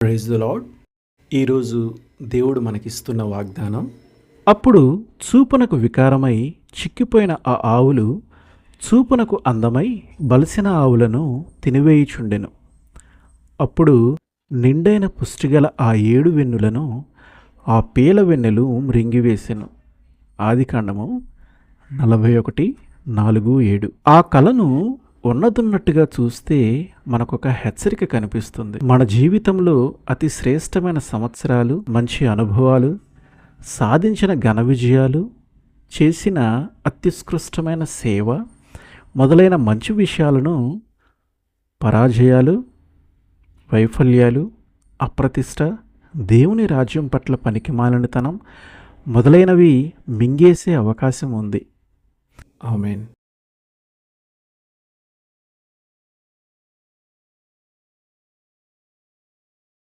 Praise the lord ఈరోజు దేవుడు మనకిస్తున్న వాగ్దానం అప్పుడు చూపునకు వికారమై చిక్కిపోయిన ఆ ఆవులు చూపునకు అందమై బలిసిన ఆవులను తినివేయుచుండెను. అప్పుడు నిండైన పుష్టిగల ఆ ఏడు వెన్నులను ఆ పీల వెన్నెలు మృంగివేసెను. ఆదికాండము నలభై ఒకటి నాలుగు ఏడు. ఆ కళను ఉన్నదున్నట్టుగా చూస్తే మనకొక హెచ్చరిక కనిపిస్తుంది. మన జీవితంలో అతి శ్రేష్టమైన సంవత్సరాలు మంచి అనుభవాలు సాధించిన ఘన విజయాలు చేసిన అత్యుత్కృష్టమైన సేవ మొదలైన మంచి విషయాలను పరాజయాలు వైఫల్యాలు అప్రతిష్ట దేవుని రాజ్యం పట్ల పనికిమాలినతనం మొదలైనవి మింగేసే అవకాశం ఉంది. ఆమెన్.